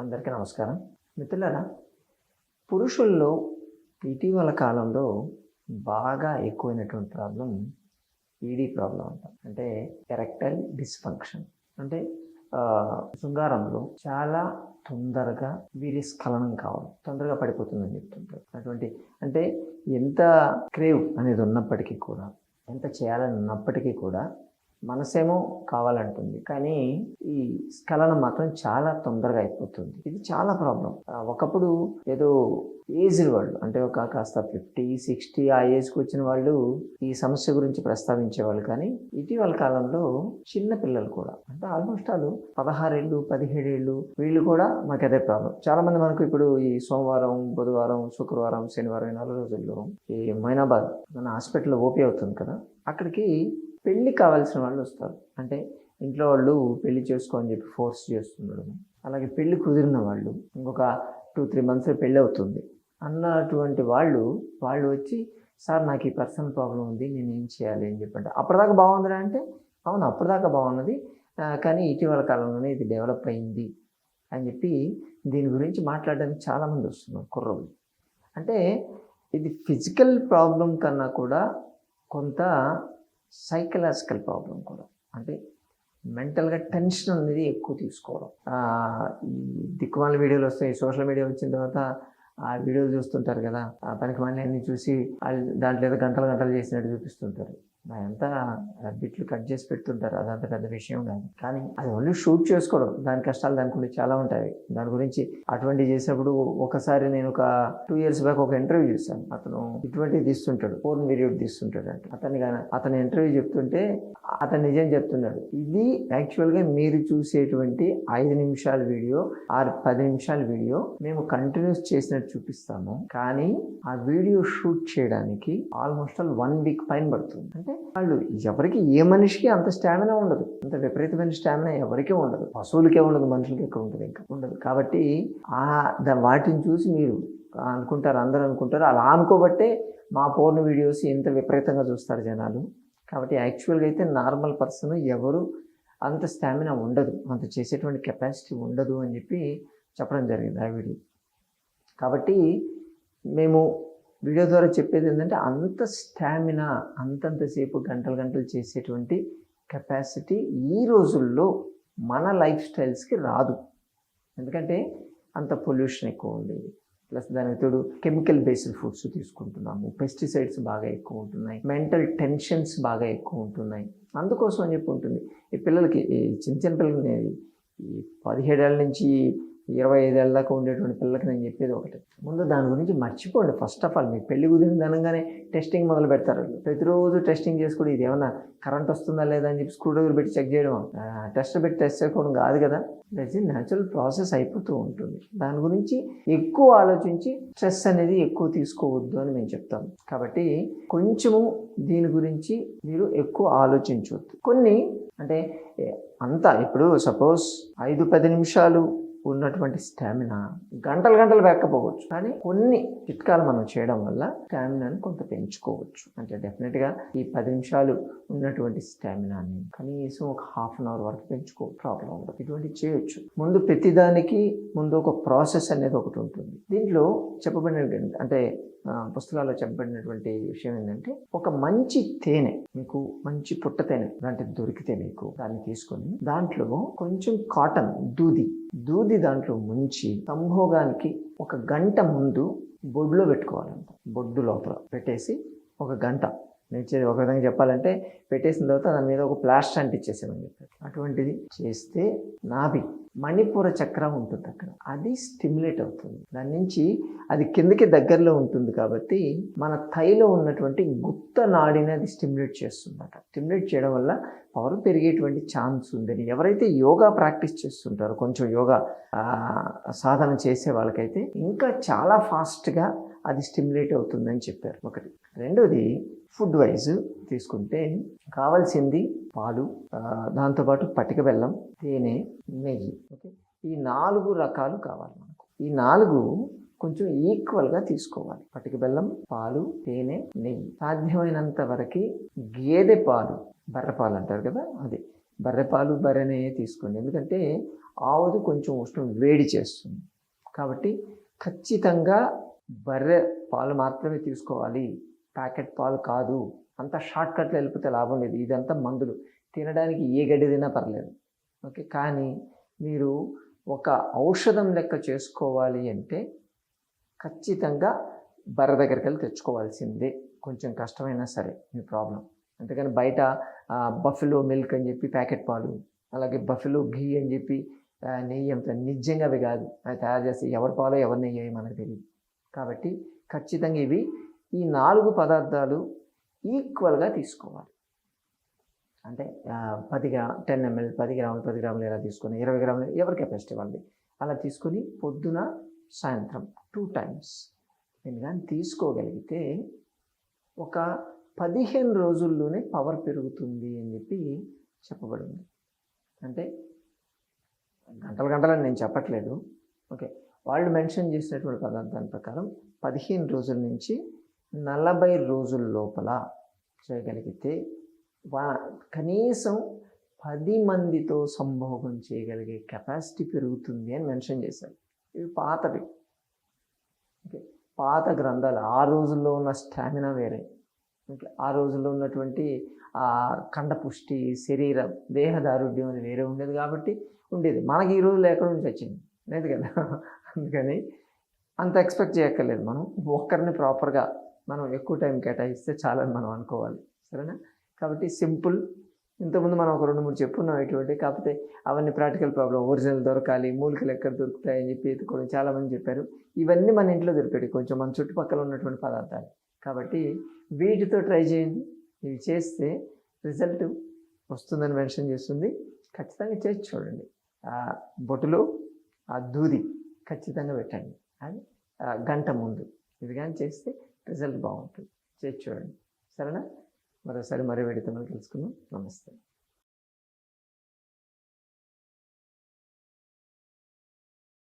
అందరికీ నమస్కారం. మిత్రులారా పురుషుల్లో ఇటీవల కాలంలో బాగా ఎక్కువైనటువంటి ప్రాబ్లం ఈడీ ప్రాబ్లం అంటాం. అంటే ఎరెక్టైల్ డిస్ఫంక్షన్. అంటే శృంగారంలో చాలా తొందరగా వీరి స్ఖలనం కావడం తొందరగా పడిపోతుందని చెప్తుంటారు. అటువంటి అంటే ఎంత క్రేవ్ అనేది ఉన్నప్పటికీ కూడా ఎంత చేయాలని ఉన్నప్పటికీ కూడా మనసేమో కావాలంటుంది. కానీ ఈ స్ఖలనం మాత్రం చాలా తొందరగా అయిపోతుంది. ఇది చాలా ప్రాబ్లం. ఒకప్పుడు ఏదో ఏజ్ వాళ్ళు అంటే ఒక కాస్త ఫిఫ్టీ సిక్స్టీ ఆ ఏజ్కి వచ్చిన వాళ్ళు ఈ సమస్య గురించి ప్రస్తావించేవాళ్ళు. కానీ ఇటీవల కాలంలో చిన్న పిల్లలు కూడా అంటే ఆల్మోస్ట్ వాళ్ళు పదహారేళ్ళు పదిహేడేళ్ళు వీళ్ళు కూడా మాకు అదే ప్రాబ్లం. చాలామంది మనకు ఇప్పుడు ఈ సోమవారం బుధవారం శుక్రవారం శనివారం నాలుగు రోజుల్లో ఈ మైనాబాద్ మన హాస్పిటల్లో ఓపీ అవుతుంది కదా. అక్కడికి పెళ్ళి కావాల్సిన వాళ్ళు వస్తారు. అంటే ఇంట్లో వాళ్ళు పెళ్ళి చేసుకో అని చెప్పి ఫోర్స్ చేస్తున్నారు అలాగే పెళ్ళి కుదిరిన వాళ్ళు ఇంకొక టూ త్రీ మంత్స్ పెళ్ళి అవుతుంది. అన్నటువంటి వాళ్ళు వాళ్ళు వచ్చి సార్ నాకు ఈ పర్సనల్ ప్రాబ్లం ఉంది నేను ఏం చేయాలి? అని చెప్పంటే అప్పటిదాకా బాగుందిరా అంటే అవును అప్పటిదాకా బాగున్నది. కానీ ఇటీవల కాలంలోనే ఇది డెవలప్ అయింది. అని చెప్పి దీని గురించి మాట్లాడడానికి చాలామంది వస్తున్నారు కుర్రోళ్ళు. అంటే ఇది ఫిజికల్ ప్రాబ్లం కన్నా కూడా కొంత సైకలాజికల్ ప్రాబ్లం కూడా. అంటే మెంటల్గా టెన్షన్ అనేది ఎక్కువ తీసుకోవడం. ఈ దిక్కుమాల వీడియోలు వస్తాయి సోషల్ మీడియా వచ్చిన తర్వాత ఆ వీడియోలు చూస్తుంటారు కదా ఆ పనికి మళ్ళీ అన్ని చూసి వాళ్ళు దాంట్లో ఏదో గంటలు గంటలు చేసినట్టు చూపిస్తుంటారు. అదంతా బిట్లు కట్ చేసి పెడుతుంటారు. అదంత పెద్ద విషయం కాదు. కానీ అది ఓన్లీ షూట్ చేసుకోవడం. దాని కష్టాలు దానికి చాలా ఉంటాయి. దాని గురించి అటువంటి చేసినప్పుడు ఒకసారి నేను ఒక టూ ఇయర్స్ బ్యాక్ ఒక ఇంటర్వ్యూ చేశాను. అతను ఇటువంటివి తీస్తుంటాడు. ఫోన్ వీడియో తీస్తుంటాడు అంటే. అతని కానీ అతని ఇంటర్వ్యూ చెప్తుంటే అతను నిజం చెప్తున్నాడు. ఇది యాక్చువల్గా మీరు చూసేటువంటి ఐదు నిమిషాల వీడియో ఆరు పది నిమిషాల వీడియో మేము కంటిన్యూస్ చేసినట్టు చూపిస్తాము. కానీ ఆ వీడియో షూట్ చేయడానికి ఆల్మోస్ట్ ఆల్ వన్ వీక్ పైన పడుతుంది. అంటే వాళ్ళు ఎవరికి ఏ మనిషికి అంత స్టామినా ఉండదు. అంత విపరీతమైన స్టామినా ఎవరికీ ఉండదు. పశువులకే ఉండదు మనుషులకి ఎక్కడ ఉంటుంది ఇంకా ఉండదు. కాబట్టి ఆ వాటిని చూసి మీరు అనుకుంటారు అందరూ అనుకుంటారు. అలా అనుకోబట్టే మా పోర్న్ వీడియోస్ ఎంత విపరీతంగా చూస్తారు జనాలు. కాబట్టి యాక్చువల్గా అయితే నార్మల్ పర్సన్ ఎవరు అంత స్టామినా ఉండదు. అంత చేసేటువంటి కెపాసిటీ ఉండదు అని చెప్పి చెప్పడం జరిగింది ఆ వీడియో. కాబట్టి మేము వీడియో ద్వారా చెప్పేది ఏంటంటే అంత స్టామినా అంతంతసేపు గంటలు గంటలు చేసేటువంటి కెపాసిటీ ఈ రోజుల్లో మన లైఫ్ స్టైల్స్కి రాదు. ఎందుకంటే అంత పొల్యూషన్ ఎక్కువ ఉంది ప్లస్ దానికి తోడు కెమికల్ బేస్డ్ ఫుడ్స్ తీసుకుంటున్నాము. పెస్టిసైడ్స్ బాగా ఎక్కువ ఉంటున్నాయి. మెంటల్ టెన్షన్స్ బాగా ఎక్కువ ఉంటున్నాయి. అందుకోసం అని చెప్పి ఉంటుంది. ఈ పిల్లలకి ఈ చిన్న చిన్న పిల్లలకి ఈ పదిహేడేళ్ళ నుంచి ఇరవై ఐదేళ్ళ దాకా ఉండేటువంటి పిల్లలకి నేను చెప్పేది ఒకటి. ముందు దాని గురించి మర్చిపోండి. ఫస్ట్ ఆఫ్ ఆల్ మీ పెళ్ళి కుదిరిన అనగానే టెస్టింగ్ మొదలు పెడతారు. ప్రతిరోజు టెస్టింగ్ చేసుకుని ఇది ఏమన్నా కరెంట్ వస్తుందా లేదా అని చెప్పి స్క్రూ డ్రైవర్ పెట్టి చెక్ చేయడం టెస్ట్ పెట్టి టెస్ట్ చేసుకోవడం కాదు కదా. దట్స్ ఇన్ న్యాచురల్ ప్రాసెస్ అయిపోతూ ఉంటుంది. దాని గురించి ఎక్కువ ఆలోచించి స్ట్రెస్ అనేది ఎక్కువ తీసుకోవద్దు అని మేము చెప్తాం. కాబట్టి కొంచెము దీని గురించి మీరు ఎక్కువ ఆలోచించవద్దు కొన్ని అంటే అంతా ఇప్పుడు సపోజ్ ఐదు పది నిమిషాలు ఉన్నటువంటి స్టామినా గంటలు గంటలు వెక్కపోవచ్చు. కానీ కొన్ని చిట్కాలు మనం చేయడం వల్ల స్టామినాను కొంత పెంచుకోవచ్చు. అంటే డెఫినెట్గా ఈ పది నిమిషాలు ఉన్నటువంటి స్టామినాని కనీసం ఒక హాఫ్ అన్ అవర్ వరకు పెంచుకో ప్రాబ్లం ఉండదు. ఇటువంటి చేయొచ్చు. ముందు ప్రతిదానికి ముందు ఒక ప్రాసెస్ అనేది ఒకటి ఉంటుంది. దీంట్లో చెప్పబడిన అంటే పుస్తకాల్లో చెప్పబడినటువంటి విషయం ఏంటంటే ఒక మంచి తేనె మీకు మంచి పుట్ట తేనె లాంటిది దొరికితే మీకు దాన్ని తీసుకొని దాంట్లో కొంచెం కాటన్ దూది దూది దాంట్లో ముంచి సంభోగానికి ఒక గంట ముందు బొడ్లో పెట్టుకోవాలంట. బొడ్డు లోపల పెట్టేసి ఒక గంట నేను ఒక విధంగా చెప్పాలంటే పెట్టేసిన తర్వాత దాని మీద ఒక ప్లాస్టర్ అంటిచ్చేసామని చెప్పారు. అటువంటిది చేస్తే నాభి మణిపూర చక్రం ఉంటుంది అక్కడ. అది స్టిమ్యులేట్ అవుతుంది. దాని నుంచి అది కిందకి దగ్గరలో ఉంటుంది కాబట్టి మన థైలో ఉన్నటువంటి గుప్త నాడిని అది స్టిమ్యులేట్ చేస్తుందట. స్టిమ్యులేట్ చేయడం వల్ల పవర్ పెరిగేటువంటి ఛాన్స్ ఉందని ఎవరైతే యోగా ప్రాక్టీస్ చేస్తుంటారో కొంచెం యోగా సాధన చేసే వాళ్ళకైతే ఇంకా చాలా ఫాస్ట్గా అది స్టిమ్యులేట్ అవుతుందని చెప్పారు ఒకటి. రెండోది ఫుడ్ వైజ్ తీసుకుంటే కావాల్సింది పాలు దాంతోపాటు పటిక బెల్లం తేనె నెయ్యి ఓకే? ఈ నాలుగు రకాలు కావాలి మనకు. ఈ నాలుగు కొంచెం ఈక్వల్గా తీసుకోవాలి. పటిక బెల్లం పాలు తేనె నెయ్యి. సాధ్యమైనంత వరకు గేదె పాలు బర్రె పాలు అంటారు కదా అది. బర్రె పాలు బర్రెనే తీసుకోండి. ఎందుకంటే ఆవుది కొంచెం ఉష్ణం వేడి చేస్తుంది. కాబట్టి ఖచ్చితంగా బర్రె పాలు మాత్రమే తీసుకోవాలి. ప్యాకెట్ పాలు కాదు. అంత షార్ట్ కట్లో వెళ్ళిపోతే లాభం లేదు. ఇదంతా మందులు. తినడానికి ఏ గడ్డి తినా పర్లేదు. ఓకే కానీ మీరు ఒక ఔషధం లెక్క చేసుకోవాలి అంటే ఖచ్చితంగా బర్రె దగ్గరికి వెళ్ళి తెచ్చుకోవాల్సిందే. కొంచెం కష్టమైనా సరే మీ ప్రాబ్లం. అంతేకాని బయట బఫెలో మిల్క్ అని చెప్పి ప్యాకెట్ పాలు అలాగే బఫెలో ఘీ అని చెప్పి నెయ్యి అంత నిజంగా అవి కాదు. అవి తయారు చేసి ఎవరి పాలో ఎవరి నెయ్యి మనకు తెలియదు. కాబట్టి ఖచ్చితంగా ఇవి ఈ నాలుగు పదార్థాలు ఈక్వల్గా తీసుకోవాలి. అంటే పది గ్రా టెన్ ఎంఎల్ పది గ్రాములు పది గ్రాములు ఎలా తీసుకొని ఇరవై గ్రాములు ఎవరి కెపాసిటీ వాళ్ళది? అలా తీసుకొని పొద్దున సాయంత్రం టూ టైమ్స్. నేను కానీ తీసుకోగలిగితే ఒక పదిహేను రోజుల్లోనే పవర్ పెరుగుతుంది అని చెప్పి చెప్పబడింది. అంటే గంటలు గంటలని నేను చెప్పట్లేదు. ఓకే. వాళ్ళు మెన్షన్ చేసినటువంటి పదార్థాల ప్రకారం పదిహేను రోజుల నుంచి నలభై రోజుల లోపల చేయగలిగితే వా కనీసం పది మందితో సంభోగం చేయగలిగే కెపాసిటీ పెరుగుతుంది అని మెన్షన్ చేశారు. ఇవి పాతవి. ఓకే. పాత గ్రంథాలు ఆ రోజుల్లో ఉన్న స్టామినా వేరే. ఓకే. ఆ రోజుల్లో ఉన్నటువంటి ఆ కండపుష్టి శరీరం దేహదారుఢ్యం అది వేరే ఉండేది కాబట్టి ఉండేది. మనకి ఈ రోజులు ఎక్కడ నుంచి వచ్చింది? లేదు కదా? అందుకని అంత ఎక్స్పెక్ట్ చేయక్కర్లేదు మనం. ఒక్కరిని ప్రాపర్గా మనం ఎక్కువ టైం కేటాయిస్తే చాలని మనం అనుకోవాలి. సరేనా? కాబట్టి సింపుల్. ఇంతకుముందు మనం ఒక రెండు మూడు చెప్పున్నాం ఇటువంటి కాకపోతే అవన్నీ ప్రాక్టికల్ ప్రాబ్లం ఒరిజినల్ దొరకాలి మూలికలు ఎక్కడ దొరుకుతాయని చెప్పి ఎత్తుకోవడం చాలామంది చెప్పారు. ఇవన్నీ మన ఇంట్లో దొరికాయి కొంచెం మన చుట్టుపక్కల ఉన్నటువంటి పదార్థాలు. కాబట్టి వీటితో ట్రై చేయండి. ఇవి చేస్తే రిజల్ట్ వస్తుందని మెన్షన్ చేస్తుంది. ఖచ్చితంగా చేసి చూడండి. ఆ బొట్టులు ఆ దూది ఖచ్చితంగా పెట్టండి. అది గంట ముందు. ఇది కానీ చేస్తే రిజల్ట్ బాగుంటుంది. చేసి చూడండి. సరేనా? మరోసారి మరో వీడితో మనం నమస్తే.